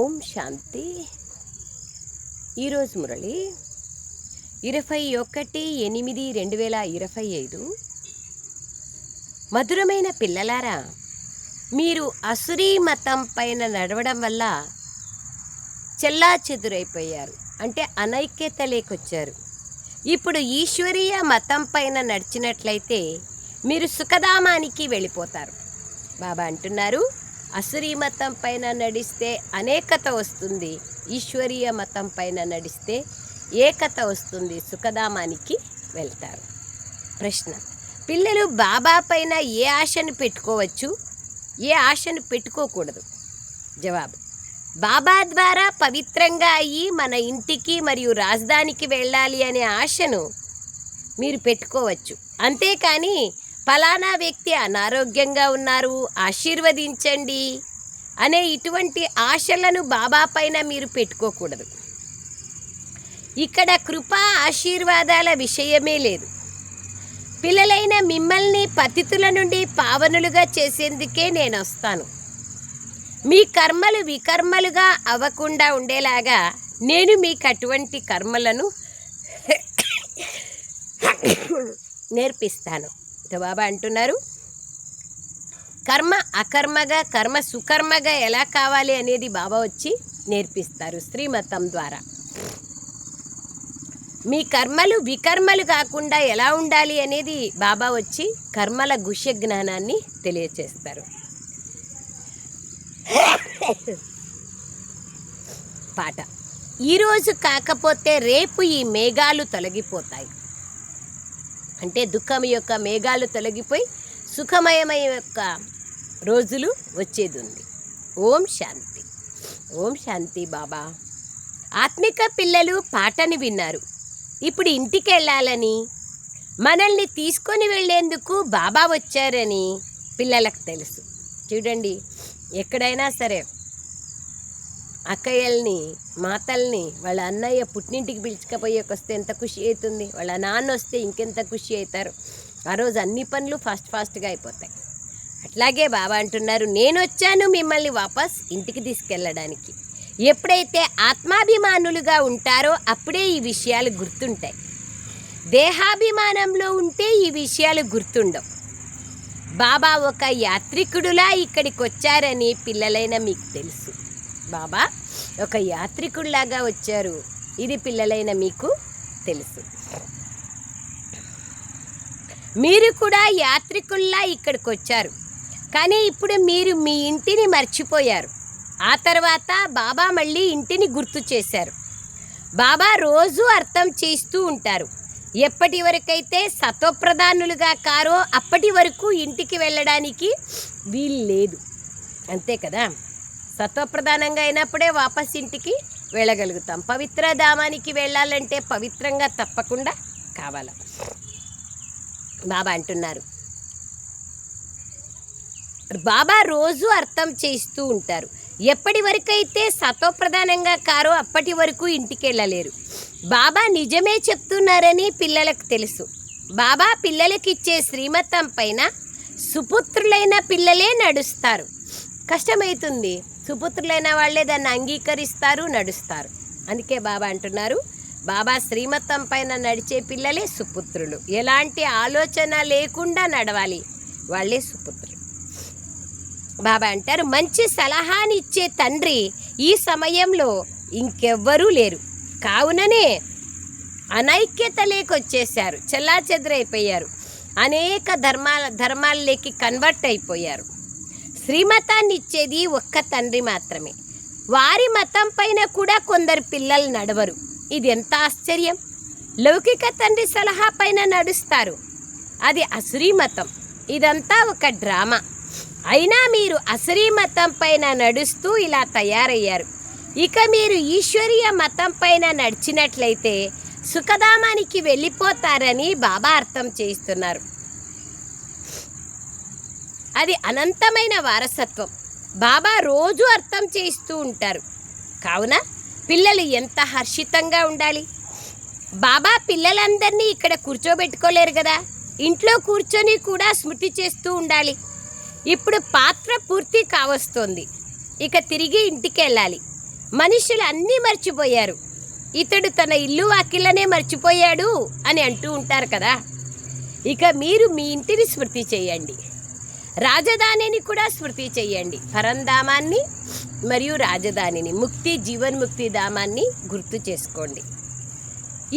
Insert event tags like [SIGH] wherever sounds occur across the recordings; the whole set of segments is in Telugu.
ఓం శాంతి. ఈరోజు మురళి ఇరవై ఒకటి ఎనిమిది రెండు వేల ఇరవై ఐదు. మధురమైన పిల్లలారా మీరు అసురీ మతం పైన నడవడం వల్ల చెల్లా చెదురైపోయారు అంటే అనైక్యత లేకొచ్చారు. ఇప్పుడు ఈశ్వరీయ మతం పైన నడిచినట్లయితే మీరు సుఖధామానికి వెళ్ళిపోతారు. బాబా అంటున్నారు అసురీ మతం పైన నడిస్తే అనేకత వస్తుంది. ఈశ్వరీయ మతం పైన నడిస్తే ఏకత వస్తుంది. సుఖధామానికి వెళ్తారు. ప్రశ్న. పిల్లలు బాబా పైన ఏ ఆశను పెట్టుకోవచ్చు? ఏ ఆశను పెట్టుకోకూడదు? జవాబు. బాబా ద్వారా పవిత్రంగా అయ్యి మన ఇంటికి మరియు రాజధానికి వెళ్ళాలి అనే ఆశను మీరు పెట్టుకోవచ్చు. అంతేకాని ఫలానా వ్యక్తి అనారోగ్యంగా ఉన్నారు ఆశీర్వదించండి అనే ఇటువంటి ఆశలను బాబా పైన మీరు పెట్టుకోకూడదు. ఇక్కడ కృప ఆశీర్వాదాల విషయమే లేదు. పిల్లలైన మిమ్మల్ని పతితుల నుండి పావనులుగా చేసేందుకే నేను వస్తాను మీ కర్మలు వికర్మలుగా అవ్వకుండా ఉండేలాగా నేను మీకు అటువంటి కర్మలను నేర్పిస్తాను. బాబా అంటున్నారు. కర్మ అకర్మగా కర్మ సుకర్మగా ఎలా కావాలి అనేది బాబా వచ్చి నేర్పిస్తారు శ్రీమతం ద్వారా. మీ కర్మలు వికర్మలు కాకుండా ఎలా ఉండాలి అనేది బాబా వచ్చి కర్మల గుష్య జ్ఞానాన్ని తెలియచేస్తారు. పాట. ఈరోజు కాకపోతే రేపు ఈ మేఘాలు తొలగిపోతాయి. అంటే దుఃఖం యొక్క మేఘాలు తొలగిపోయి సుఖమయమయ యొక్క రోజులు వచ్చేది ఉంది ఓం శాంతి. ఓం శాంతి బాబా. ఆత్మిక పిల్లలు పాటని విన్నారు. ఇప్పుడు ఇంటికి వెళ్ళాలని మనల్ని తీసుకొని వెళ్ళేందుకు బాబా వచ్చారని పిల్లలకు తెలుసు. చూడండి ఎక్కడైనా సరే అక్కయ్యల్ని మాతల్ని వాళ్ళ అన్నయ్య పుట్టింటికి పిలుచుకపోయేకి వస్తే ఎంత ఖుషి అవుతుంది వాళ్ళ నాన్న వస్తే ఇంకెంత ఖుషి అవుతారు. ఆ రోజు అన్ని పనులు ఫాస్ట్ ఫాస్ట్గా అయిపోతాయి. అట్లాగే బాబా అంటున్నారు నేను వచ్చాను మిమ్మల్ని వాపస్ ఇంటికి తీసుకెళ్ళడానికి. ఎప్పుడైతే ఆత్మాభిమానులుగా ఉంటారో అప్పుడే ఈ విషయాలు గుర్తుంటాయి. దేహాభిమానంలో ఉంటే ఈ విషయాలు గుర్తుండవు. బాబా ఒక యాత్రికుడులా ఇక్కడికి వచ్చారని పిల్లలైన మీకు తెలుసు. బాబా ఒక యాత్రికుల్లాగా వచ్చారు. ఇది పిల్లలైన మీకు తెలుసు. మీరు కూడా యాత్రికుల్లా ఇక్కడికి వచ్చారు కానీ ఇప్పుడు మీరు మీ ఇంటిని మర్చిపోయారు. ఆ తర్వాత బాబా మళ్ళీ ఇంటిని గుర్తు చేశారు. బాబా రోజు అర్థం చేస్తూ ఉంటారు. ఎప్పటి వరకైతే సత్వప్రధానులుగా కారో అప్పటి వరకు ఇంటికి వెళ్ళడానికి వీలు లేదు అంతే కదా? సత్వప్రధానంగా అయినప్పుడే వాపస్ ఇంటికి వెళ్ళగలుగుతాం. పవిత్ర ధామానికి వెళ్ళాలంటే పవిత్రంగా తప్పకుండా కావాలి. బాబా అంటున్నారు. బాబా రోజు అర్థం చేస్తూ ఉంటారు. ఎప్పటి వరకైతే సత్వప్రధానంగా కారో అప్పటి వరకు ఇంటికి వెళ్ళలేరు బాబా నిజమే చెప్తున్నారని పిల్లలకు తెలుసు. బాబా పిల్లలకిచ్చే శ్రీమతం పైన సుపుత్రులైన పిల్లలే నడుస్తారు. కష్టమవుతుంది సుపుత్రులైన వాళ్ళే దాన్ని అంగీకరిస్తారు నడుస్తారు. అందుకే బాబా అంటున్నారు బాబా శ్రీమతం పైన నడిచే పిల్లలే సుపుత్రులు. ఎలాంటి ఆలోచన లేకుండా నడవాలి. వాళ్ళే సుపుత్రులు. బాబా అంటారు మంచి సలహానిచ్చే తండ్రి ఈ సమయంలో ఇంకెవ్వరూ లేరు. కావుననే అనైక్యత లేకొచ్చేశారు. చెల్లా చెదరైపోయారు అనేక ధర్మాల ధర్మాల్లోకి కన్వర్ట్ అయిపోయారు. శ్రీమతాన్ని ఇచ్చేది ఒక్క తండ్రి మాత్రమే. వారి మతం పైన కూడా కొందరు పిల్లలు నడవరు. ఇది ఎంత ఆశ్చర్యం? లౌకిక తండ్రి సలహా పైన నడుస్తారు. అది అసురీ మతం. ఇదంతా ఒక డ్రామా. అయినా మీరు అసరీ మతం పైన నడుస్తూ ఇలా తయారయ్యారు. ఇక మీరు ఈశ్వరీయ మతం పైన నడిచినట్లయితే సుఖధామానికి వెళ్ళిపోతారని బాబా అర్థం చేస్తున్నారు అది అనంతమైన వారసత్వం. బాబా రోజు అర్థం చేయిస్తూ ఉంటారు. కావున పిల్లలు ఎంత హర్షితంగా ఉండాలి? బాబా పిల్లలందరినీ ఇక్కడ కూర్చోబెట్టుకోలేరు కదా? ఇంట్లో కూర్చొని కూడా స్మృతి చేస్తూ ఉండాలి. ఇప్పుడు పాత్ర పూర్తి కావస్తోంది. ఇక తిరిగి ఇంటికి వెళ్ళాలి మనుషులు అన్నీ మర్చిపోయారు. ఇతడు తన ఇల్లు వాకిళ్ళనే మర్చిపోయాడు అని అంటూ ఉంటారు కదా? ఇక మీరు మీ ఇంటిని స్మృతి చేయండి. రాజధానిని కూడా స్మృతి చేయండి. పరంధామాన్ని మరియు రాజధానిని ముక్తి జీవన్ముక్తి ధామాన్ని గుర్తు చేసుకోండి.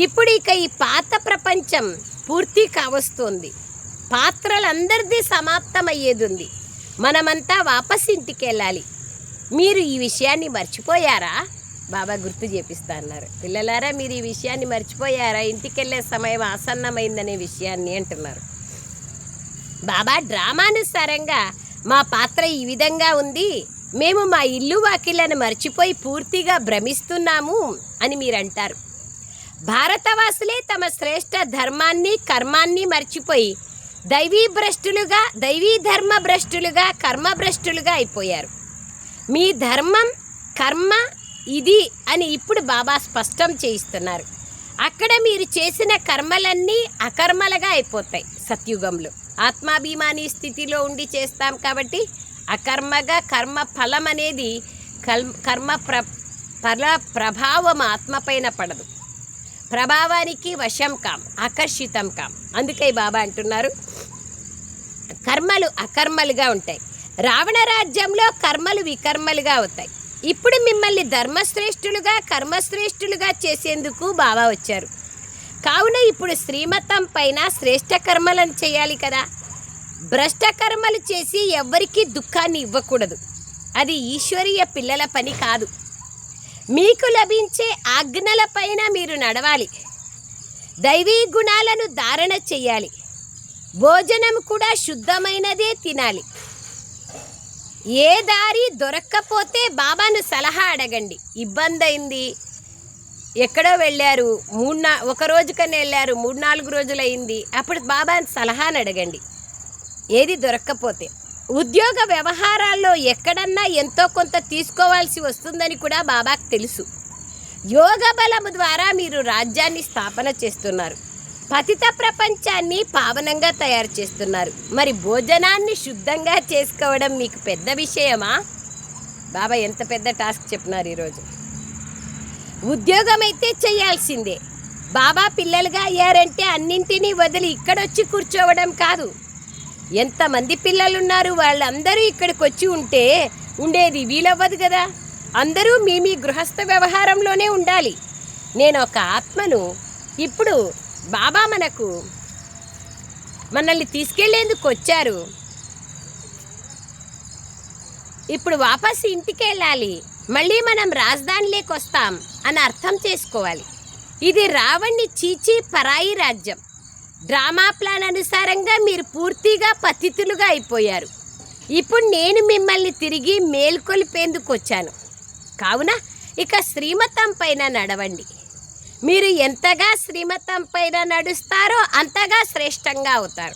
ఇప్పుడు ఇక ఈ పాత ప్రపంచం పూర్తి కావస్తోంది. పాత్రలందరిది సమాప్తమయ్యేది ఉంది మనమంతా వాపస్ ఇంటికి వెళ్ళాలి మీరు ఈ విషయాన్ని మర్చిపోయారా? బాబా గుర్తు చేపిస్తా అన్నారు పిల్లలారా మీరు ఈ విషయాన్ని మర్చిపోయారా? ఇంటికి వెళ్ళే సమయం ఆసన్నమైందనే విషయాన్ని అంటున్నారు. బాబా డ్రామానుసారంగా మా పాత్ర ఈ విధంగా ఉంది. మేము మా ఇల్లు వాకిళ్ళను మర్చిపోయి పూర్తిగా భ్రమిస్తున్నాము అని మీరంటారు. భారతవాసులే తమ శ్రేష్ఠ ధర్మాన్ని కర్మాన్ని మర్చిపోయి దైవీ భ్రష్టులుగా దైవీ ధర్మ భ్రష్టులుగా కర్మ భ్రష్టులుగా అయిపోయారు. మీ ధర్మం కర్మ ఇది అని ఇప్పుడు బాబా స్పష్టం చేయిస్తున్నారు. అక్కడ మీరు చేసిన కర్మలన్నీ అకర్మలుగా అయిపోతాయి. సత్యుగంలో. ఆత్మాభిమాని స్థితిలో ఉండి చేస్తాం కాబట్టి అకర్మగా కర్మ ఫలం అనేది కల్ కర్మ ప్ర ఫల ప్రభావం ఆత్మపైన పడదు. ప్రభావానికి వశం కాం ఆకర్షితం కాం. అందుకే బాబా అంటున్నారు కర్మలు అకర్మలుగా ఉంటాయి. రావణ రాజ్యంలో కర్మలు వికర్మలుగా అవుతాయి. ఇప్పుడు మిమ్మల్ని ధర్మశ్రేష్ఠులుగా కర్మశ్రేష్ఠులుగా చేసేందుకు బాబా వచ్చారు. కావున ఇప్పుడు శ్రీమతం పైన శ్రేష్ఠ కర్మలను చేయాలి కదా. భ్రష్ట కర్మలు చేసి ఎవ్వరికీ దుఃఖాన్ని ఇవ్వకూడదు. అది ఈశ్వరీయ పిల్లల పని కాదు. మీకు లభించే ఆజ్ఞలపైన మీరు నడవాలి. దైవీ గుణాలను ధారణ చేయాలి. భోజనం కూడా శుద్ధమైనదే తినాలి. ఏ దారి దొరక్కపోతే బాబాను సలహా అడగండి. ఇబ్బంది అయింది ఎక్కడో వెళ్ళారు మూడు నా ఒక రోజుకనే వెళ్ళారు మూడు నాలుగు రోజులు అయింది అప్పుడు బాబాని సలహాని అడగండి. ఏది దొరక్కపోతే. ఉద్యోగ వ్యవహారాల్లో ఎక్కడన్నా ఎంతో కొంత తీసుకోవాల్సి వస్తుందని కూడా బాబాకు తెలుసు. యోగ బలము ద్వారా మీరు రాజ్యాన్ని స్థాపన చేస్తున్నారు. పతిత ప్రపంచాన్ని పావనంగా తయారు చేస్తున్నారు. మరి భోజనాన్ని శుద్ధంగా చేసుకోవడం మీకు పెద్ద విషయమా? బాబా ఎంత పెద్ద టాస్క్ చెప్పినారు ఈరోజు? ఉద్యోగం అయితే చేయాల్సిందే. బాబా పిల్లలుగా అయ్యారంటే అన్నింటినీ వదిలి ఇక్కడొచ్చి కూర్చోవడం కాదు. ఎంతమంది పిల్లలు ఉన్నారు వాళ్ళందరూ ఇక్కడికి వచ్చి ఉంటే ఉండేది వీలవ్వదు కదా అందరూ మీ మీ గృహస్థ వ్యవహారంలోనే ఉండాలి. నేను ఒక ఆత్మను ఇప్పుడు బాబా మనకు మనల్ని తీసుకెళ్ళేందుకు వచ్చారు. ఇప్పుడు వాపస్ ఇంటికి వెళ్ళాలి మళ్ళీ మనం రాజధానిలోకి వస్తాం అని అర్థం చేసుకోవాలి. ఇది రావణ్ణి చీచి పరాయి రాజ్యం. డ్రామా ప్లాన్ అనుసారంగా మీరు పూర్తిగా పతితులుగా అయిపోయారు. ఇప్పుడు నేను మిమ్మల్ని తిరిగి మేల్కొల్పేందుకు వచ్చాను కావున ఇక శ్రీమతం పైన నడవండి. మీరు ఎంతగా శ్రీమతం పైన నడుస్తారో అంతగా శ్రేష్టంగా అవుతారు.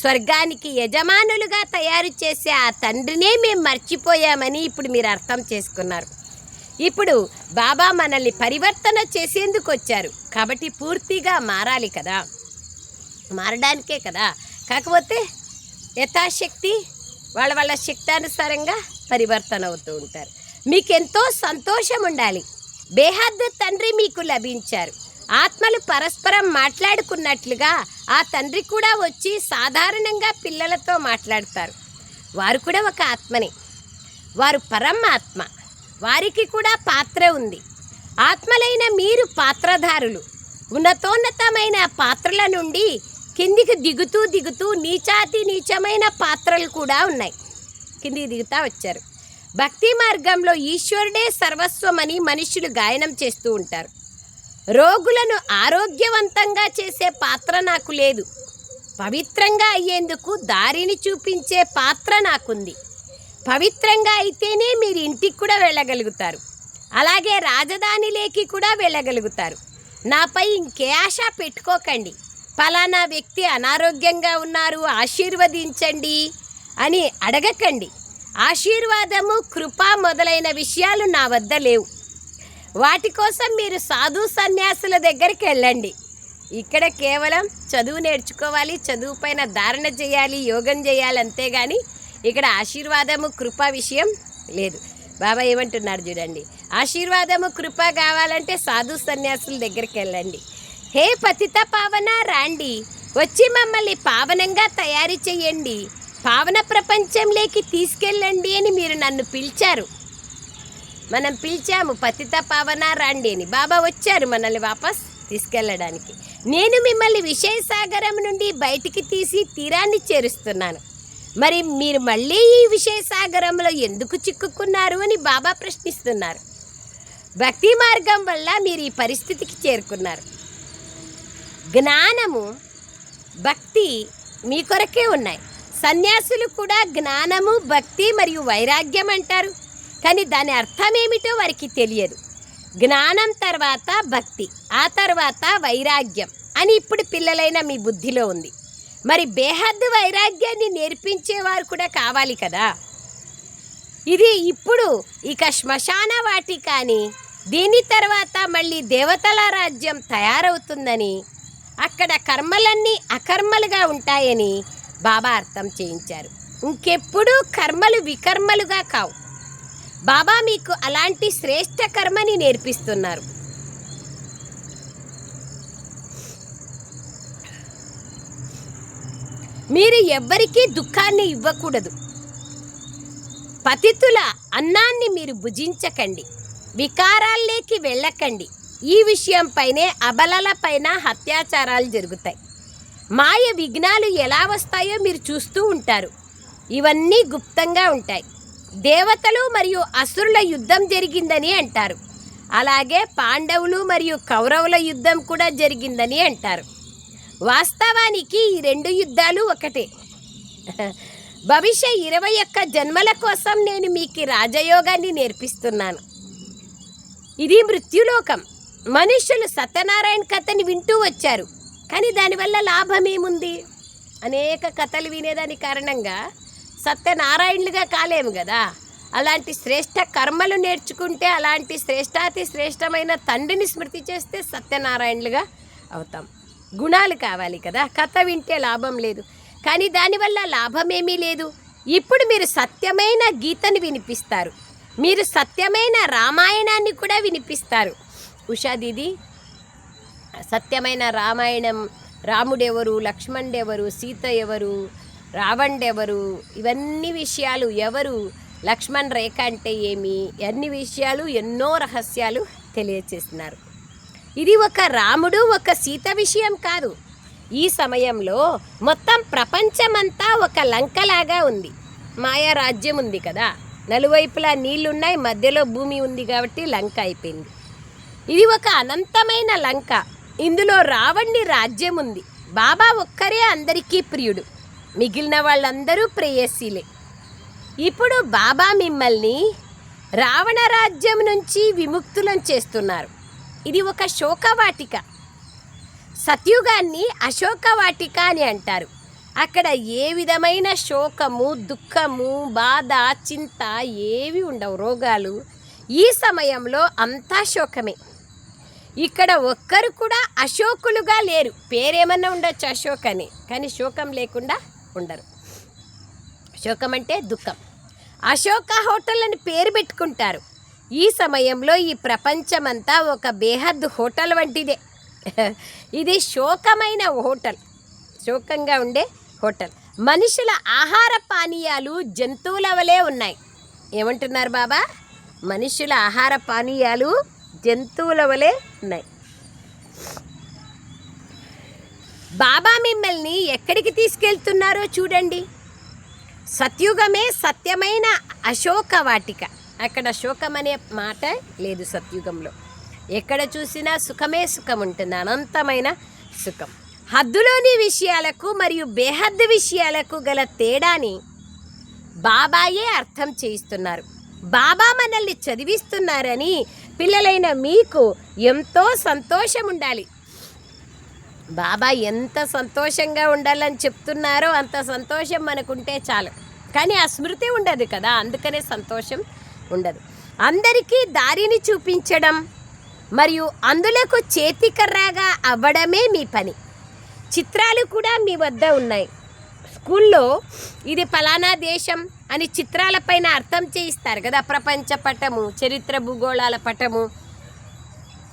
స్వర్గానికి యజమానులుగా తయారు చేసే ఆ తండ్రినే మేము మర్చిపోయామని ఇప్పుడు మీరు అర్థం చేసుకున్నారు. ఇప్పుడు బాబా మనల్ని పరివర్తన చేసేందుకు వచ్చారు. కాబట్టి పూర్తిగా మారాలి కదా. మారడానికే కదా. కాకపోతే యథాశక్తి వాళ్ళ వాళ్ళ శక్తానుసారంగా పరివర్తన అవుతూ ఉంటారు. మీకెంతో సంతోషం ఉండాలి బేహద్ తండ్రి మీకు లభించారు. ఆత్మలు పరస్పరం మాట్లాడుకున్నట్లుగా ఆ తండ్రి కూడా వచ్చి సాధారణంగా పిల్లలతో మాట్లాడతారు. వారు కూడా ఒక ఆత్మనే. వారు పరమాత్మ. వారికి కూడా పాత్ర ఉంది. ఆత్మలైన మీరు పాత్రధారులు. ఉన్నతోన్నతమైన పాత్రల నుండి కిందికి దిగుతూ దిగుతూ నీచాతి నీచమైన పాత్రలు కూడా ఉన్నాయి. కిందికి దిగుతా వచ్చారు. భక్తి మార్గంలో ఈశ్వరుడే సర్వస్వమని మనుషులు గాయనం చేస్తూ ఉంటారు. రోగులను ఆరోగ్యవంతంగా చేసే పాత్ర నాకు లేదు. పవిత్రంగా అయ్యేందుకు దారిని చూపించే పాత్ర నాకుంది. పవిత్రంగా అయితేనే మీరు ఇంటికి కూడా వెళ్ళగలుగుతారు. అలాగే రాజధానిలోకి కూడా వెళ్ళగలుగుతారు. నాపై ఇంకే ఆశ పెట్టుకోకండి. ఫలానా వ్యక్తి అనారోగ్యంగా ఉన్నారు ఆశీర్వదించండి అని అడగకండి. ఆశీర్వాదము కృప మొదలైన విషయాలు నా వద్ద లేవు. వాటి కోసం మీరు సాధు సన్యాసుల దగ్గరికి వెళ్ళండి. ఇక్కడ కేవలం చదువు నేర్చుకోవాలి చదువు పైన ధారణ చేయాలి యోగం చేయాలి అంతేగాని ఇక్కడ ఆశీర్వాదము కృప విషయం లేదు. బాబా ఏమంటున్నారు చూడండి. ఆశీర్వాదము కృప కావాలంటే సాధు సన్యాసుల దగ్గరికి వెళ్ళండి. హే పతిత పావన రాండి. వచ్చి మమ్మల్ని పావనంగా తయారు చేయండి. పావన ప్రపంచంలోకి తీసుకెళ్ళండి అని మీరు నన్ను పిలిచారు. మనం పిలిచాము పతిత పవన రండి అని. బాబా వచ్చారు మనల్ని వాపస్ తీసుకెళ్ళడానికి. నేను మిమ్మల్ని విషయసాగరం నుండి బయటికి తీసి తీరాన్ని చేరుస్తున్నాను. మరి మీరు మళ్ళీ ఈ విషయసాగరంలో ఎందుకు చిక్కుకున్నారు అని బాబా ప్రశ్నిస్తున్నారు. భక్తి మార్గం వల్ల మీరు ఈ పరిస్థితికి చేరుకున్నారు. జ్ఞానము భక్తి మీ కొరకే ఉన్నాయి. సన్యాసులు కూడా జ్ఞానము భక్తి మరియు వైరాగ్యం అంటారు. కానీ దాని అర్థం ఏమిటో వారికి తెలియదు. జ్ఞానం తర్వాత భక్తి ఆ తర్వాత వైరాగ్యం అని ఇప్పుడు పిల్లలైన మీ బుద్ధిలో ఉంది. మరి బేహద్దు వైరాగ్యాన్ని నేర్పించేవారు కూడా కావాలి కదా? ఇది ఇప్పుడు ఇక శ్మశాన వాటి కానీ దీని తర్వాత మళ్ళీ దేవతల రాజ్యం తయారవుతుందని అక్కడ కర్మలన్నీ అకర్మలుగా ఉంటాయని బాబా అర్థం చేయించారు. ఇంకెప్పుడు కర్మలు వికర్మలుగా కావు. బాబా మీకు అలాంటి శ్రేష్ట కర్మని నేర్పిస్తున్నారు. మీరు ఎవ్వరికీ దుఃఖాన్ని ఇవ్వకూడదు. పతితుల అన్నాన్ని మీరు భుజించకండి. వికారాల్లోకి వెళ్ళకండి. ఈ విషయంపైనే అబలలపైన అత్యాచారాలు జరుగుతాయి. మాయ విఘ్నాలు ఎలా వస్తాయో మీరు చూస్తూ ఉంటారు. ఇవన్నీ గుప్తంగా ఉంటాయి. దేవతలు మరియు అసురుల యుద్ధం జరిగిందని అంటారు. అలాగే పాండవులు మరియు కౌరవుల యుద్ధం కూడా జరిగిందని అంటారు. వాస్తవానికి ఈ రెండు యుద్ధాలు ఒకటే. భవిష్య ఇరవై ఒక్క జన్మల కోసం నేను మీకు రాజయోగాన్ని నేర్పిస్తున్నాను. ఇది మృత్యులోకం. మనుషులు సత్యనారాయణ కథని వింటూ వచ్చారు. కానీ దానివల్ల లాభం ఏముంది? అనేక కథలు వినేదాని కారణంగా సత్యనారాయణులుగా కాలేము కదా. అలాంటి శ్రేష్ట కర్మలు నేర్చుకుంటే అలాంటి శ్రేష్టాతి శ్రేష్టమైన తండ్రిని స్మృతి చేస్తే సత్యనారాయణులుగా అవుతాం. గుణాలు కావాలి కదా. కథ వింటే లాభం లేదు. కానీ దానివల్ల లాభమేమీ లేదు. ఇప్పుడు మీరు సత్యమైన గీతను వినిపిస్తారు. మీరు సత్యమైన రామాయణాన్ని కూడా వినిపిస్తారు. ఉషా దీది సత్యమైన రామాయణం రాముడెవరు లక్ష్మణుడెవరు సీత ఎవరు రావణ్ ఎవరు ఇవన్నీ విషయాలు ఎవరు? లక్ష్మణ్ రేఖ అంటే ఏమి? అన్ని విషయాలు ఎన్నో రహస్యాలు తెలియచేస్తున్నారు. ఇది ఒక రాముడు ఒక సీత విషయం కాదు. ఈ సమయంలో మొత్తం ప్రపంచమంతా ఒక లంకలాగా ఉంది. మాయా రాజ్యం ఉంది కదా? నలువైపులా నీళ్ళున్నాయి మధ్యలో భూమి ఉంది కాబట్టి లంక అయిపోయింది. ఇది ఒక అనంతమైన లంక. ఇందులో రావణ్ణి రాజ్యం ఉంది. బాబా ఒక్కరే అందరికీ ప్రియుడు. మిగిలిన వాళ్ళందరూ ప్రేయస్సీలే ఇప్పుడు బాబా మిమ్మల్ని రావణ రాజ్యం నుంచి విముక్తులను చేస్తున్నారు. ఇది ఒక శోకవాటిక. సత్యుగాన్ని అశోకవాటిక అని అంటారు. అక్కడ ఏ విధమైన శోకము దుఃఖము బాధ చింత ఏవి ఉండవు రోగాలు. ఈ సమయంలో అంతా శోకమే. ఇక్కడ ఒక్కరు కూడా అశోకులుగా లేరు. పేరేమన్నా ఉండొచ్చు అశోక్ అని కానీ శోకం లేకుండా ఉండరు శోకం అంటే దుఃఖం. అశోక హోటల్ అని పేరు పెట్టుకుంటారు. ఈ సమయంలో ఈ ప్రపంచమంతా ఒక బేహద్దు హోటల్ వంటిదే. ఇది శోకమైన హోటల్. శోకంగా ఉండే హోటల్. మనుషుల ఆహార పానీయాలు జంతువుల వలె ఉన్నాయి. ఏమంటున్నారు బాబా? మనుషుల ఆహార పానీయాలు జంతువుల వలె ఉన్నాయి. బాబా మిమ్మల్ని ఎక్కడికి తీసుకెళ్తున్నారో చూడండి. సత్యుగమే సత్యమైన అశోక వాటిక. అక్కడ శోకం అనే మాట లేదు సత్యుగంలో. ఎక్కడ చూసినా సుఖమే సుఖం ఉంటుంది అనంతమైన సుఖం. హద్దులోని విషయాలకు మరియు బేహద్దు విషయాలకు గల తేడాని బాబాయే అర్థం చేయిస్తున్నారు. బాబా మనల్ని చదివిస్తున్నారని పిల్లలైన మీకు ఎంతో సంతోషం ఉండాలి బాబా ఎంత సంతోషంగా ఉండాలని చెప్తున్నారో అంత సంతోషం మనకుంటే చాలు. కానీ ఆ స్మృతి ఉండదు కదా అందుకనే సంతోషం ఉండదు. అందరికీ దారిని చూపించడం మరియు అందులకు చేతికర్రాగా అవ్వడమే మీ పని. చిత్రాలు కూడా మీ వద్ద ఉన్నాయి. స్కూల్లో ఇది ఫలానా దేశం అని చిత్రాలపైన అర్థం చేయిస్తారు కదా ప్రపంచ పటము చరిత్ర భూగోళాల పటము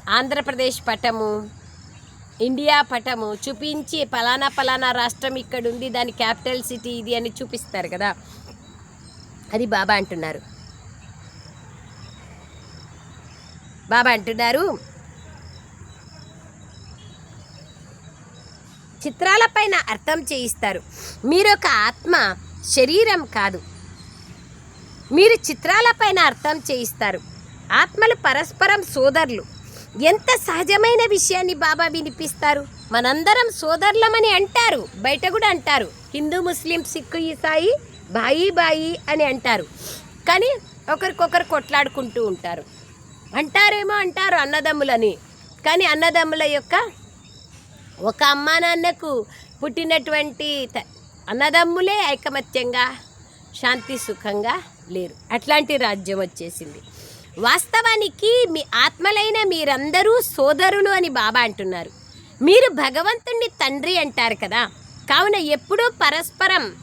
ఆంధ్రప్రదేశ్ పటము ఇండియా పటము చూపించి పలానా పలానా రాష్ట్రం ఇక్కడ ఉంది దాని క్యాపిటల్ సిటీ ఇది అని చూపిస్తారు కదా. అది బాబా అంటున్నారు. బాబా అంటున్నారు. చిత్రాలపైన అర్థం చేయిస్తారు. మీరు ఒక ఆత్మ శరీరం కాదు. మీరు చిత్రాలపైన అర్థం చేయిస్తారు. ఆత్మలు పరస్పరం సోదరులు. ఎంత సహజమైన విషయాన్ని బాబా వినిపిస్తారు? మనందరం సోదరులమని అంటారు బయట కూడా అంటారు. హిందూ ముస్లిం సిక్కు ఈసాయి బాయి బాయి అని అంటారు. కానీ ఒకరికొకరు కొట్లాడుకుంటూ ఉంటారు. అంటారేమో అంటారు అన్నదమ్ములని. కానీ అన్నదమ్ముల యొక్క ఒక అమ్మా నాన్నకు పుట్టినటువంటి త- అన్నదమ్ములే ఐకమత్యంగా శాంతి సుఖంగా లేరు. అట్లాంటి రాజ్యం వచ్చేసింది. వాస్తవానికి మీ ఆత్మలైన మీరందరూ సోదరులు అని బాబా అంటున్నారు. మీరు భగవంతుణ్ణి తండ్రి అంటారు కదా. కావున ఎప్పుడూ పరస్పరం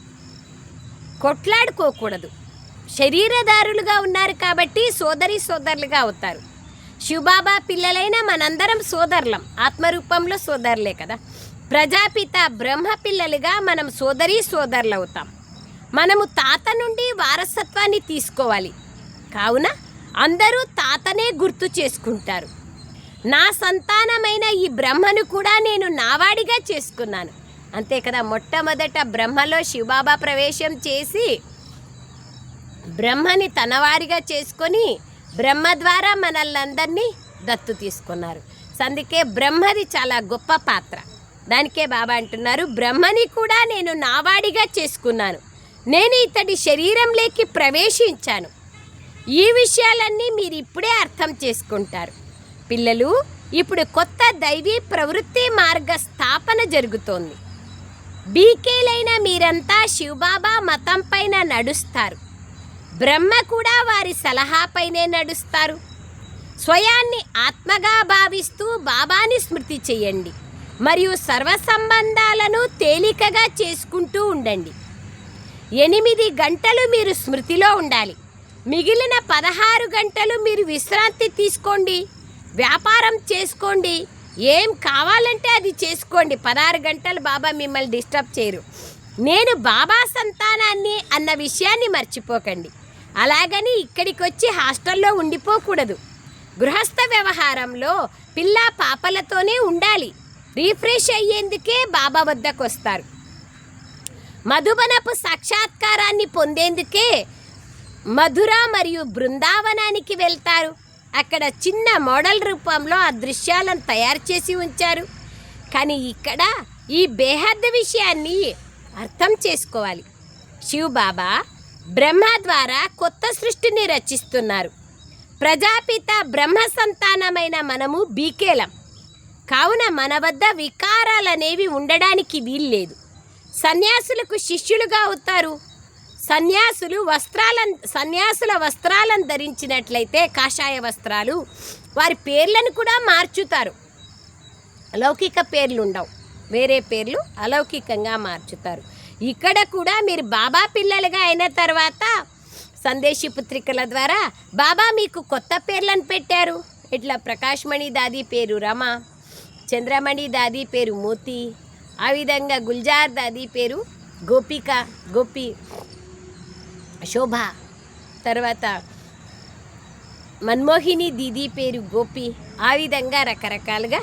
కొట్లాడుకోకూడదు. శరీరదారులుగా ఉన్నారు కాబట్టి సోదరి సోదరులుగా అవుతారు. శివబాబా పిల్లలైన మనందరం సోదరులం. ఆత్మరూపంలో సోదరులే కదా. ప్రజాపిత బ్రహ్మ పిల్లలుగా మనం సోదరి సోదరులు అవుతాం మనము తాత నుండి వారసత్వాన్ని తీసుకోవాలి. కావున అందరూ తాతనే గుర్తు చేసుకుంటారు. నా సంతానమైన ఈ బ్రహ్మను కూడా నేను నావాడిగా చేసుకున్నాను. అంతే కదా మొట్టమొదట బ్రహ్మలో శివబాబా ప్రవేశం చేసి బ్రహ్మని తనవారిగా చేసుకొని బ్రహ్మ ద్వారా మనల్ని అందరినీ దత్తు తీసుకున్నారు. అందుకే బ్రహ్మది చాలా గొప్ప పాత్ర. దానికే బాబా అంటున్నారు బ్రహ్మని కూడా నేను నావాడిగా చేసుకున్నాను. నేను ఇతడి శరీరంలోకి ప్రవేశించాను. ఈ విషయాలన్నీ మీరు ఇప్పుడే అర్థం చేసుకుంటారు. పిల్లలు ఇప్పుడు కొత్త దైవీ ప్రవృత్తి మార్గ స్థాపన జరుగుతోంది. బీకేలైన మీరంతా శివబాబా మతం పైన నడుస్తారు. బ్రహ్మ కూడా వారి సలహాపైనే నడుస్తారు. స్వయాన్ని ఆత్మగా భావిస్తూ బాబాని స్మృతి చేయండి. మరియు సర్వ సంబంధాలను తేలికగా చేసుకుంటూ ఉండండి. ఎనిమిది గంటలు మీరు స్మృతిలో ఉండాలి. మిగిలిన పదహారు గంటలు మీరు విశ్రాంతి తీసుకోండి వ్యాపారం చేసుకోండి ఏం కావాలంటే అది చేసుకోండి. పదహారు గంటలు బాబా మిమ్మల్ని డిస్టర్బ్ చేయరు. నేను బాబా సంతానాన్ని అన్న విషయాన్ని మర్చిపోకండి. అలాగని ఇక్కడికి వచ్చి హాస్టల్లో ఉండిపోకూడదు. గృహస్థ వ్యవహారంలో పిల్ల పాపలతోనే ఉండాలి. రీఫ్రెష్ అయ్యేందుకే బాబా వద్దకు వస్తారు మధుబనపు సాక్షాత్కారాన్ని పొందేందుకే మధుర మరియు బృందావనానికి వెళ్తారు. అక్కడ చిన్న మోడల్ రూపంలో ఆ దృశ్యాలను తయారు చేసి ఉంచారు. కానీ ఇక్కడ ఈ బేహద్దు విషయాన్ని అర్థం చేసుకోవాలి. శివబాబా బ్రహ్మ ద్వారా కొత్త సృష్టిని రచిస్తున్నారు. ప్రజాపిత బ్రహ్మ సంతానమైన మనము బీకేలం. కావున మన వద్ద వికారాలనేవి ఉండడానికి వీల్లేదు. సన్యాసులకు శిష్యులుగా అవుతారు. సన్యాసులు వస్త్రాలను సన్యాసుల వస్త్రాలను ధరించినట్లయితే కాషాయ వస్త్రాలు వారి పేర్లను కూడా మార్చుతారు. లౌకిక పేర్లు ఉండవు. వేరే పేర్లు అలౌకికంగా మార్చుతారు. ఇక్కడ కూడా మీరు బాబా పిల్లలుగా అయిన తర్వాత సందేశీ పుత్రికల ద్వారా బాబా మీకు కొత్త పేర్లను పెట్టారు. ఇట్లా ప్రకాష్మణి దాది పేరు రమ చంద్రమణి దాది పేరు మోతి ఆ విధంగా గుల్జార్ దాది పేరు గోపిక గోపి శోభ తర్వాత మన్మోహిని దీదీ పేరు గోపి. ఆ విధంగా రకరకాలుగా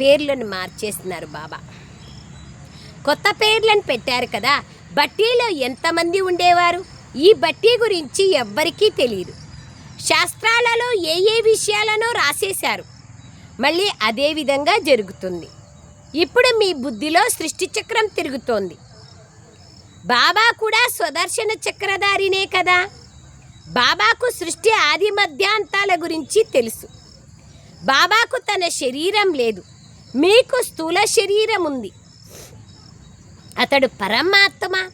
పేర్లను మార్చేస్తున్నారు బాబా. కొత్త పేర్లను పెట్టారు కదా బట్టీలో ఎంతమంది ఉండేవారు? ఈ బట్టీ గురించి ఎవ్వరికీ తెలియదు శాస్త్రాలలో ఏ ఏ విషయాలను రాసేశారు. మళ్ళీ అదే విధంగా జరుగుతుంది. ఇప్పుడు మీ బుద్ధిలో సృష్టి చక్రం తిరుగుతోంది. బాబా కూడా స్వదర్శన చక్రధారినే కదా. బాబాకు సృష్టి ఆది మధ్యాంతాల గురించి తెలుసు. బాబాకు తన శరీరం లేదు. మీకు స్థూల శరీరం ఉంది. అతడు పరమాత్మ.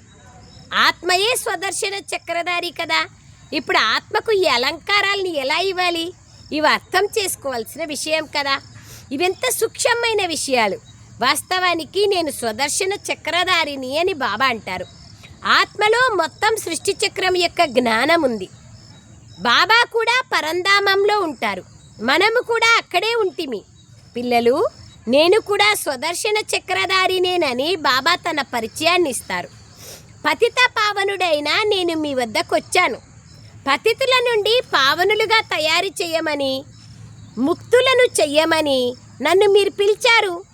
ఆత్మయే స్వదర్శన చక్రధారి కదా. ఇప్పుడు ఆత్మకు ఈ అలంకారాల్ని ఎలా ఇవ్వాలి? ఇవి అర్థం చేసుకోవాల్సిన విషయం కదా. ఇవెంత సూక్ష్మమైన విషయాలు. వాస్తవానికి నేను స్వదర్శన చక్రధారిని అని బాబా అంటారు. ఆత్మలో మొత్తం సృష్టి చక్రం యొక్క జ్ఞానం ఉంది. బాబా కూడా పరంధామంలో ఉంటారు. మనము కూడా అక్కడే ఉంటిమి. పిల్లలు నేను కూడా స్వదర్శన చక్రధారినేనని బాబా తన పరిచయాన్ని ఇస్తారు. పతిత పావనుడైన నేను మీ వద్దకు వచ్చాను పతితుల నుండి పావనులుగా తయారు చేయమని ముక్తులను చెయ్యమని నన్ను మీరు పిలిచారు.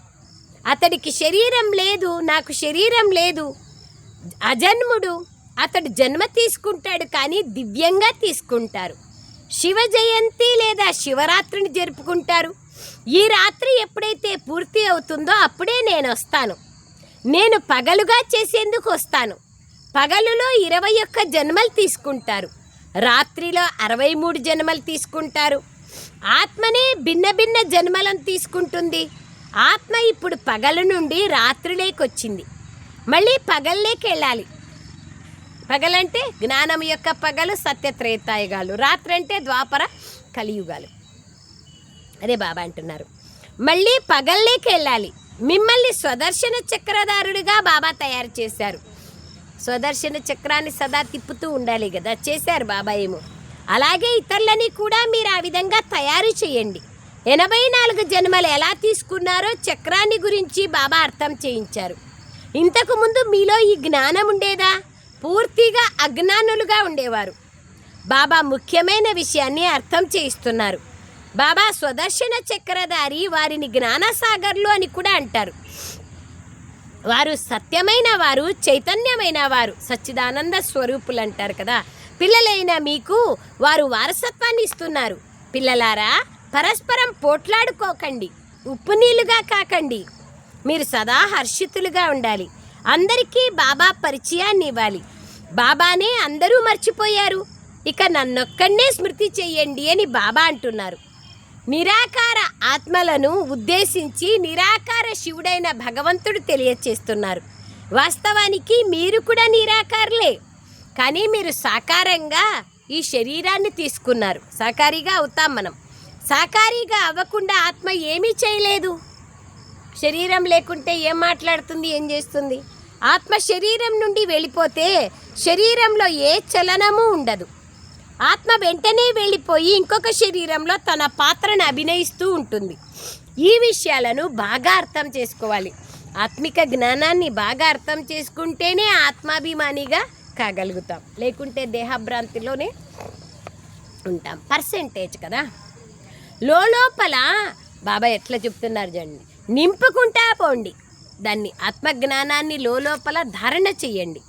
అతడికి శరీరం లేదు నాకు శరీరం లేదు. అజన్ముడు అతడు జన్మ తీసుకుంటాడు కానీ దివ్యంగా తీసుకుంటారు. శివ జయంతి లేదా శివరాత్రిని జరుపుకుంటారు. ఈ రాత్రి ఎప్పుడైతే పూర్తి అవుతుందో అప్పుడే నేను వస్తాను. నేను పగలుగా చేసేందుకు వస్తాను. పగలులో ఇరవై ఒక్క జన్మలు తీసుకుంటారు. రాత్రిలో అరవై మూడు జన్మలు తీసుకుంటారు. ఆత్మనే భిన్న భిన్న జన్మలను తీసుకుంటుంది. ఆత్మ ఇప్పుడు పగలు నుండి రాత్రిలోకి వచ్చింది మళ్ళీ పగల్లోకి వెళ్ళాలి పగలంటే జ్ఞానం యొక్క పగలు సత్యత్రేతాయుగాలు. రాత్రి అంటే ద్వాపర కలియుగాలు. అదే బాబా అంటున్నారు. మళ్ళీ పగల్లోకి వెళ్ళాలి మిమ్మల్ని స్వదర్శన చక్రధారుడిగా బాబా తయారు చేశారు. స్వదర్శన చక్రాన్ని సదా తిప్పుతూ ఉండాలి కదా. చేశారు బాబా ఏమో. అలాగే ఇతరులని కూడా మీరు ఆ విధంగా తయారు చేయండి. ఎనభై నాలుగు జన్మలు ఎలా తీసుకున్నారో చక్రాన్ని గురించి బాబా అర్థం చేయించారు. ఇంతకు ముందు మీలో ఈ జ్ఞానం ఉండేదా? పూర్తిగా అజ్ఞానులుగా ఉండేవారు. బాబా ముఖ్యమైన విషయాన్ని అర్థం చేయిస్తున్నారు. బాబా స్వదర్శన చక్రధారి వారిని జ్ఞానసాగర్లు అని కూడా అంటారు. వారు సత్యమైన వారు చైతన్యమైన వారు సచ్చిదానంద స్వరూపులు అంటారు కదా. పిల్లలైన మీకు వారు వారసత్వాన్ని ఇస్తున్నారు. పిల్లలారా పరస్పరం పోట్లాడుకోకండి. ఉప్పు నీళ్ళుగా కాకండి. మీరు సదా హర్షితులుగా ఉండాలి. అందరికీ బాబా పరిచయాన్ని ఇవ్వాలి. బాబానే అందరూ మర్చిపోయారు. ఇక నన్నొక్కడే స్మృతి చెయ్యండి అని బాబా అంటున్నారు. నిరాకార ఆత్మలను ఉద్దేశించి నిరాకార శివుడైన భగవంతుడు తెలియచేస్తున్నారు. వాస్తవానికి మీరు కూడా నిరాకారులే. కానీ మీరు సాకారంగా ఈ శరీరాన్ని తీసుకున్నారు. సాకారిగా అవుతాం మనం. సాకారిగా అవ్వకుండా ఆత్మ ఏమీ చేయలేదు. శరీరం లేకుంటే ఏం మాట్లాడుతుంది ఏం చేస్తుంది? ఆత్మ శరీరం నుండి వెళ్ళిపోతే శరీరంలో ఏ చలనము ఉండదు. ఆత్మ వెంటనే వెళ్ళిపోయి ఇంకొక శరీరంలో తన పాత్రను అభినయిస్తూ ఉంటుంది. ఈ విషయాలను బాగా అర్థం చేసుకోవాలి. ఆత్మిక జ్ఞానాన్ని బాగా అర్థం చేసుకుంటేనే ఆత్మాభిమానిగా కాగలుగుతాం. లేకుంటే దేహభ్రాంతిలోనే ఉంటాం. పర్సెంటేజ్ కదా? లోపల బాబా ఎట్లా చెప్తున్నారు చూడండి. నింపుకుంటా పోండి. దాన్ని ఆత్మజ్ఞానాన్ని లోపల ధారణ చెయ్యండి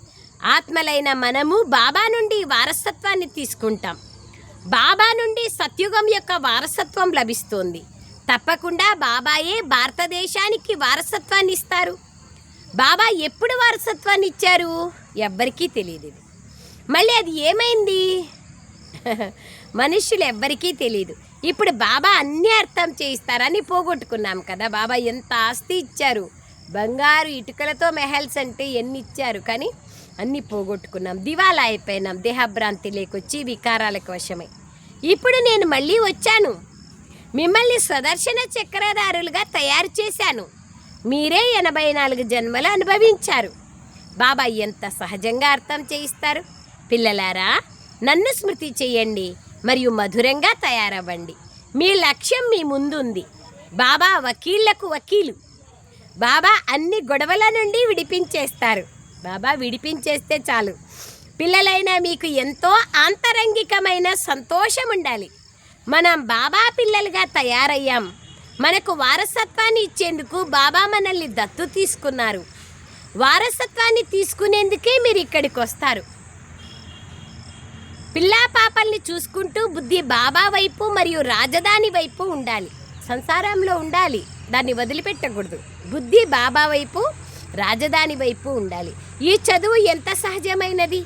ఆత్మలైన మనము బాబా నుండి వారసత్వాన్ని తీసుకుంటాం. బాబా నుండి సత్యుగం యొక్క వారసత్వం లభిస్తుంది. తప్పకుండా బాబాయే భారతదేశానికి వారసత్వాన్ని ఇస్తారు. బాబా ఎప్పుడు వారసత్వాన్ని ఇచ్చారు? ఎవ్వరికీ తెలియదు ఇది. మళ్ళీ అది ఏమైంది? [LAUGHS] మనుషులు ఎవ్వరికీ తెలియదు. ఇప్పుడు బాబా అన్నీ అర్థం చేయిస్తారని పోగొట్టుకున్నాం కదా బాబా ఎంత ఆస్తి ఇచ్చారు. బంగారు ఇటుకలతో మెహల్స్ అంటే ఎన్ని ఇచ్చారు కానీ అన్నీ పోగొట్టుకున్నాం. దివాలా అయిపోయినాం దేహభ్రాంతి లేకొచ్చి వికారాలకు వశమై. ఇప్పుడు నేను మళ్ళీ వచ్చాను. మిమ్మల్ని స్వదర్శన చక్రధారులుగా తయారు చేశాను. మీరే ఎనభై నాలుగు జన్మలు అనుభవించారు. బాబా ఎంత సహజంగా అర్థం చేయిస్తారు. పిల్లలారా నన్ను స్మృతి చేయండి. మరియు మధురంగా తయారవ్వండి. మీ లక్ష్యం మీ ముందుంది. బాబా వకీళ్ళకు వకీలు. బాబా అన్ని గొడవల నుండి విడిపించేస్తారు. బాబా విడిపించేస్తే చాలు. పిల్లలైన మీకు ఎంతో ఆంతరంగికమైన సంతోషం ఉండాలి. మనం బాబా పిల్లలుగా తయారయ్యాం. మనకు వారసత్వాన్ని ఇచ్చేందుకు బాబా మనల్ని దత్తు తీసుకున్నారు. వారసత్వాన్ని తీసుకునేందుకే మీరు ఇక్కడికి వస్తారు పిల్లా పాపల్ని చూసుకుంటూ బుద్ధి బాబా వైపు మరియు రాజధాని వైపు ఉండాలి. సంసారంలో ఉండాలి. దాన్ని వదిలిపెట్టకూడదు. బుద్ధి బాబా వైపు రాజధాని వైపు ఉండాలి. ఈ చదువు ఎంత సహజమైనది?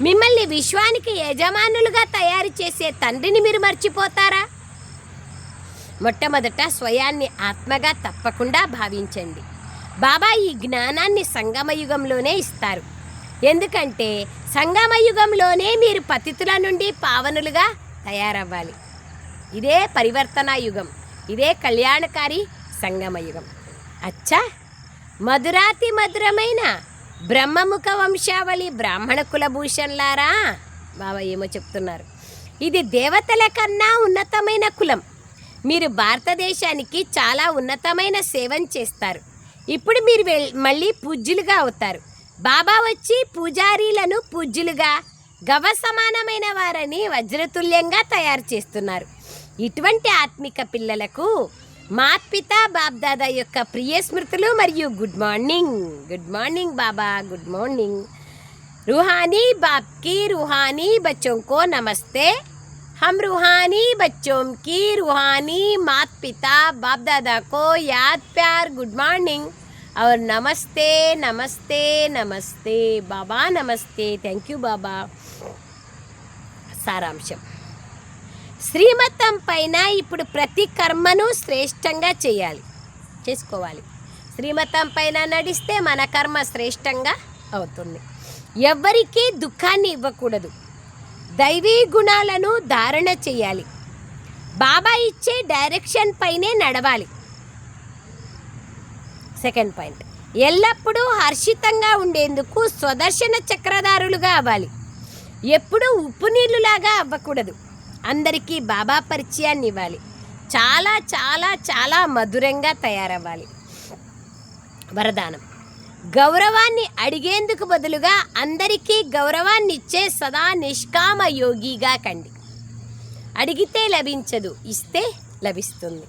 మిమ్మల్ని విశ్వానికి యజమానులుగా తయారు చేసే తండ్రిని మీరు మర్చిపోతారా? మొట్టమొదట స్వయాన్ని ఆత్మగా తప్పకుండా భావించండి. బాబా ఈ జ్ఞానాన్ని సంగమయుగంలోనే ఇస్తారు. ఎందుకంటే సంగమయుగంలోనే మీరు పతితుల నుండి పావనులుగా తయారవ్వాలి. ఇదే పరివర్తన యుగం. ఇదే కళ్యాణకారి సంగమయుగం అచ్చా! మధురాతి మధురమైన బ్రహ్మముఖ వంశావళి బ్రాహ్మణ కులభూషణ్లారా? బాబా ఏమో చెప్తున్నారు. ఇది దేవతల కన్నా ఉన్నతమైన కులం. మీరు భారతదేశానికి చాలా ఉన్నతమైన సేవం చేస్తారు. ఇప్పుడు మీరు మళ్ళీ పూజ్యులుగా అవుతారు. బాబా వచ్చి పూజారీలను పూజ్యులుగా గవ సమానమైన వారని వజ్రతుల్యంగా తయారు చేస్తున్నారు ఇటువంటి ఆత్మిక పిల్లలకు మాత్పిత బాబ్దాదా యొక్క ప్రియ స్మృతులు మరియు good morning good morning Baba good morning रूहानी बाप की रूहानी बच्चों को नमस्ते हम रूहानी बच्चों की रूहानी मात पिता बाप दादा को याद प्यार गुड मॉर्निंग और नमस्ते नमस्ते नमस्ते बाबा नमस्ते थैंक यू बाबा సారాంశం శ్రీమతం పైన ఇప్పుడు ప్రతి కర్మను శ్రేష్టంగా చేయాలి చేసుకోవాలి శ్రీమతం పైన నడిస్తే మన కర్మ శ్రేష్టంగా అవుతుంది ఎవ్వరికీ దుఃఖాన్ని ఇవ్వకూడదు దైవీ గుణాలను ధారణ చేయాలి బాబా ఇచ్చే డైరెక్షన్ పైనే నడవాలి సెకండ్ పాయింట్. ఎల్లప్పుడూ హర్షితంగా ఉండేందుకు స్వదర్శన చక్రధారులుగా అవ్వాలి ఎప్పుడూ ఉప్పు నీళ్ళులాగా అవ్వకూడదు. అందరికీ బాబా పరిచయాన్ని ఇవ్వాలి. చాలా చాలా చాలా మధురంగా తయారవ్వాలి. వరదానం. గౌరవాన్ని అడిగేందుకు బదులుగా అందరికీ గౌరవాన్ని ఇచ్చే సదా నిష్కామ యోగిగా కండి. అడిగితే లభించదు ఇస్తే లభిస్తుంది.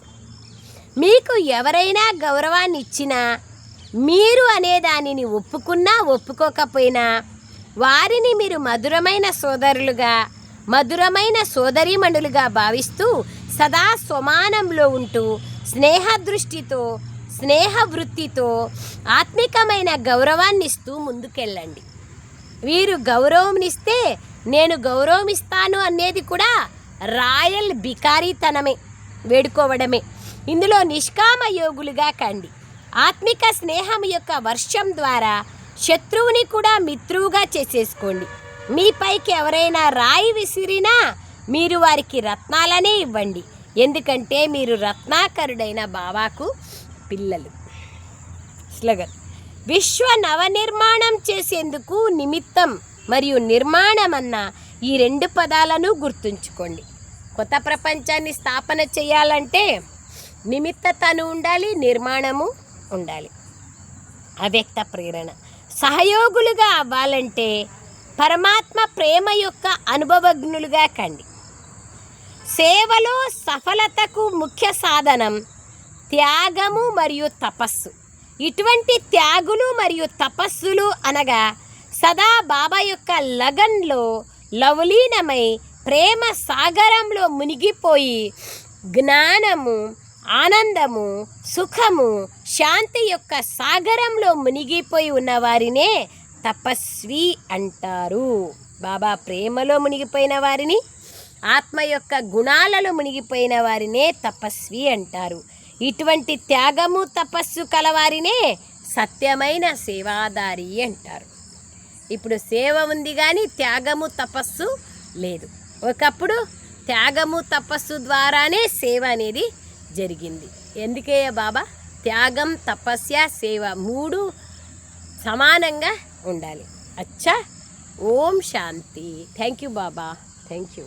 మీకు ఎవరైనా గౌరవాన్ని ఇచ్చినా మీరు అనే దానిని ఒప్పుకున్నా ఒప్పుకోకపోయినా వారిని మీరు మధురమైన సోదరులుగా మధురమైన సోదరీమణులుగా భావిస్తూ సదా స్వమానంలో ఉంటూ స్నేహ దృష్టితో స్నేహ వృత్తితో ఆత్మికమైన గౌరవాన్ని ఇస్తూ ముందుకెళ్ళండి. వీరు గౌరవంనిస్తే నేను గౌరవం ఇస్తాను అనేది కూడా రాయల్ బికారీతనమే వేడుకోవడమే. ఇందులో నిష్కామ యోగులుగా కండి. ఆత్మిక స్నేహం యొక్క వర్షం ద్వారా శత్రువుని కూడా మిత్రువుగా చేసేసుకోండి. మీపైకి ఎవరైనా రాయి విసిరినా మీరు వారికి రత్నాలనే ఇవ్వండి. ఎందుకంటే మీరు రత్నాకరుడైన బాబాకు పిల్లలు. స్లగన్ విశ్వ నవనిర్మాణం చేసేందుకు నిమిత్తం మరియు నిర్మాణం అన్న ఈ రెండు పదాలను గుర్తుంచుకోండి. కొత్త ప్రపంచాన్ని స్థాపన చేయాలంటే నిమిత్తతను ఉండాలి నిర్మాణము ఉండాలి. అవ్యక్త ప్రేరణ. సహయోగులుగా అవ్వాలంటే పరమాత్మ ప్రేమ యొక్క అనుభవజ్ఞులుగా కండి. సేవలో సఫలతకు ముఖ్య సాధనం త్యాగము మరియు తపస్సు. ఇటువంటి త్యాగులు మరియు తపస్సులు అనగా సదా బాబా యొక్క లగన్లో లవలీనమై ప్రేమ సాగరంలో మునిగిపోయి జ్ఞానము ఆనందము సుఖము శాంతి యొక్క సాగరంలో మునిగిపోయి ఉన్నవారినే తపస్వి అంటారు. బాబా ప్రేమలో మునిగిపోయిన వారిని ఆత్మ యొక్క గుణాలలో మునిగిపోయిన వారినే తపస్వి అంటారు. ఇటువంటి త్యాగము తపస్సు కలవారినే సత్యమైన సేవాదారి అంటారు. ఇప్పుడు సేవ ఉంది కానీ త్యాగము తపస్సు లేదు. ఒకప్పుడు త్యాగము తపస్సు ద్వారానే సేవ అనేది జరిగింది. ఎందుకే బాబా? త్యాగం తపస్య సేవ మూడు సమానంగా ఉండాలి. అచ్చా. ఓం శాంతి. Thank you Baba. Thank you